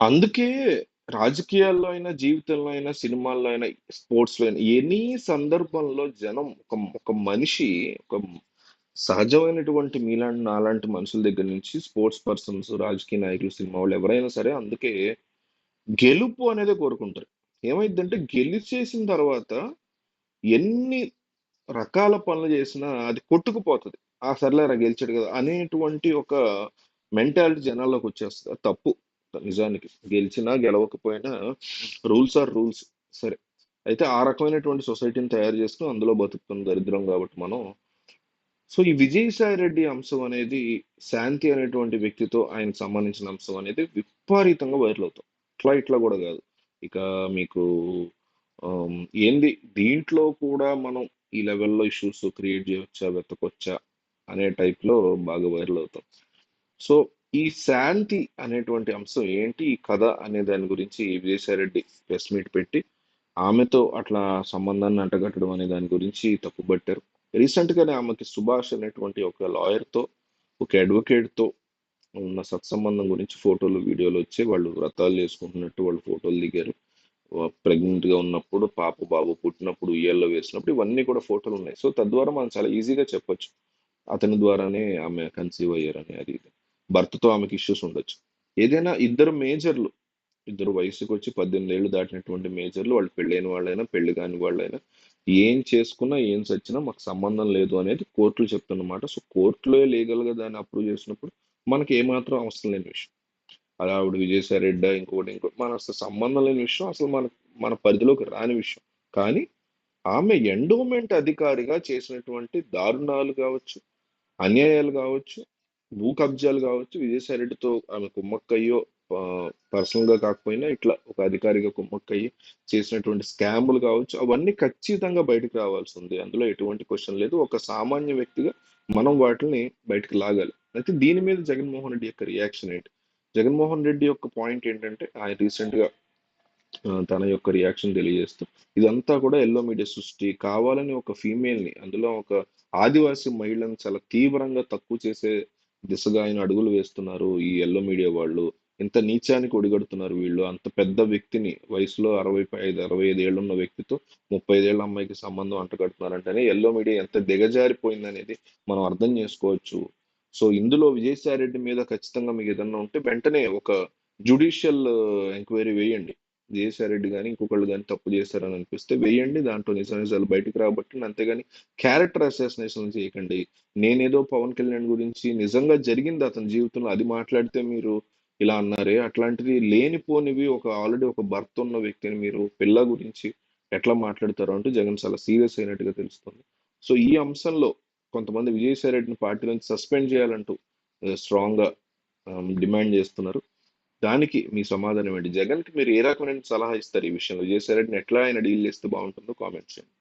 అందుకే రాజకీయాల్లో అయినా, జీవితంలో అయినా, సినిమాల్లో అయినా, స్పోర్ట్స్‌లో అయినా ఎనీ సందర్భంలో జనం ఒక ఒక మనిషి ఒక సహజమైనటువంటి మీలాంటి, నాలాంటి మనుషుల దగ్గర నుంచి స్పోర్ట్స్ పర్సన్స్, రాజకీయ నాయకులు, సినిమా వాళ్ళు ఎవరైనా సరే అందుకే గెలుపు అనేది కోరుకుంటారు. ఏమైందంటే గెలిచేసిన తర్వాత ఎన్ని రకాల పనులు చేసినా అది కొట్టుకుపోతుంది ఆ! సర్లేరా గెలిచాడు కదా! అనేటువంటి ఒక మెంటాలిటీ జనాల్లోకొచ్చేస్తది. అది తప్పు నిజానికి. గెలిచినా, గెలవకపోయినా రూల్స్ ఆర్ రూల్స్. సరే. అయితే ఆ రకమైనటువంటి సొసైటీని తయారు చేసుకుని అందులో బతుకుతున్న దరిద్రం కాబట్టి మనం సో, ఈ విజయసాయి రెడ్డి అంశం అనేది శాంతి అనేటువంటి వ్యక్తితో ఆయనకు సంబంధించిన అంశం అనేది విపరీతంగా వైరల్ అవుతాం ఇట్లా ఇట్లా కూడా కాదు. ఇక మీకు ఏంది దీంట్లో కూడా మనం ఈ లెవెల్‌లో ఇష్యూస్ క్రియేట్ చేయొచ్చా? వెతకొచ్చా? అనే టైప్‌లో బాగా వైరల్ అవుతాం. సో, ఈ శాంతి అనేటువంటి అంశం ఏంటి? ఈ కథ అనే దాని గురించి విజయసాయిరెడ్డి ప్రెస్ మీట్ పెట్టి ఆమెతో అట్లా సంబంధాన్ని అంటగట్టడం అనే దాని గురించి తప్పుబట్టారు. రీసెంట్‌గానే ఆమెకి సుభాష్ అనేటువంటి ఒక లాయర్‌తో, ఒక అడ్వొకేట్‌తో ఉన్న సత్సంబంధం గురించి ఫోటోలు, వీడియోలు వచ్చి వాళ్ళు వ్రతాలు చేసుకుంటున్నట్టు వాళ్ళు ఫోటోలు దిగారు. ప్రెగ్నెంట్‌గా ఉన్నప్పుడు, పాప, బాబు పుట్టినప్పుడు, ఉయ్యాల్లో వేసినప్పుడు ఇవన్నీ కూడా ఫోటోలు ఉన్నాయి. సో, తద్వారా మనం చాలా ఈజీగా చెప్పొచ్చు. అతని ద్వారానే ఆమె కన్సీవ్ అయ్యారని అది ఇది. భర్తతో ఆమెకి ఇష్యూస్ ఉండొచ్చు. ఏదైనా ఇద్దరు మేజర్‌లు, ఇద్దరు వయసుకొచ్చి 18 ఏళ్ళు దాటినటువంటి మేజర్‌లు వాళ్ళు పెళ్ళైన వాళ్ళైనా, పెళ్ళి కాని వాళ్ళైనా ఏం చేసుకున్నా, ఏం సచ్చినా మాకు సంబంధం లేదు అనేది కోర్టులు చెప్తున్నమాట. సో, కోర్టులో లీగల్‌గా దాన్ని అప్రూవ్ చేసినప్పుడు మనకి ఏమాత్రం అవసరం లేని విషయం. అలా ఆవిడ విజయసాయి రెడ్డి ఇంకోటి, ఇంకోటి మన అసలు సంబంధం లేని విషయం. అసలు మన మన పరిధిలోకి రాని విషయం. కానీ ఆమె ఎండోమెంట్ అధికారిగా చేసినటువంటి దారుణాలు కావచ్చు, అన్యాయాలు కావచ్చు, భూ కబ్జాలు కావచ్చు, విజయసాయి రెడ్డితో ఆమె కుమ్మక్కయ్యో పర్సనల్‌గా కాకపోయినా ఇట్లా ఒక అధికారిగా కుమ్మక్కయ్యి చేసినటువంటి స్కాములు కావచ్చు, అవన్నీ ఖచ్చితంగా బయటకు రావాల్సి ఉంది అందులో ఎటువంటి క్వశ్చన్ లేదు. ఒక సామాన్య వ్యక్తిగా మనం వాటిని బయటకు లాగాలి. అయితే దీని మీద జగన్మోహన్ రెడ్డి యొక్క రియాక్షన్ ఏంటి? జగన్మోహన్ రెడ్డి యొక్క పాయింట్ ఏంటంటే ఆయన రీసెంట్‌గా తన యొక్క రియాక్షన్ తెలియజేస్తూ ఇదంతా కూడా ఎల్లో మీడియా సృష్టి. కావాలని ఒక ఫీమేల్‌ని అందులో ఒక ఆదివాసీ మహిళను చాలా తీవ్రంగా తక్కువ చేసే దిశగా ఆయన అడుగులు వేస్తున్నారు. ఈ యెల్లో మీడియా వాళ్ళు. ఇంత నీచానికి ఒడిగడుతున్నారు వీళ్ళు. అంత పెద్ద వ్యక్తిని వయసులో 65, 65 ఏళ్ళున్న వ్యక్తితో 35 ఏళ్ళ అమ్మాయికి సంబంధం అంటగడుతున్నారంటేనే ఎల్లో మీడియా ఎంత దిగజారిపోయిందనేది మనం అర్థం చేసుకోవచ్చు. సో, ఇందులో విజయసాయి రెడ్డి మీద ఖచ్చితంగా మీకు ఏదన్నా ఉంటే వెంటనే ఒక జ్యుడిషియల్ ఎంక్వైరీ uh, వేయండి. విజయసాయి రెడ్డి కానీ ఇంకొకళ్ళు కానీ తప్పు చేశారని అనిపిస్తే వేయండి. దాంట్లో నిజానిజాలు బయటకు రాబట్టి అంతేగాని క్యారెక్టర్ అసాసినేషన్‌లు చేయకండి. నేనేదో పవన్ కళ్యాణ్ గురించి నిజంగా జరిగింది అతని జీవితంలో అది మాట్లాడితే మీరు ఇలా అన్నారే, అట్లాంటిది లేనిపోనివి ఒక ఆల్రెడీ ఒక భర్త ఉన్న వ్యక్తిని మీరు పిల్ల గురించి ఎట్లా మాట్లాడతారు అంటూ జగన్ చాలా సీరియస్ అయినట్టుగా తెలుస్తుంది. సో, ఈ అంశంలో కొంతమంది విజయసాయి రెడ్డిని పార్టీ నుంచి సస్పెండ్ చేయాలంటూ స్ట్రాంగ్‌గా డిమాండ్ చేస్తున్నారు. దానికి మీ సమాధానం ఏంటి? జగన్‌కి మీరు ఏ రకమైన సలహా ఇస్తారు ఈ విషయంలో? విజయసాయి రెడ్డిని ఎట్లా ఆయన డీల్ చేస్తే బాగుంటుందో కామెంట్స్ చేయండి.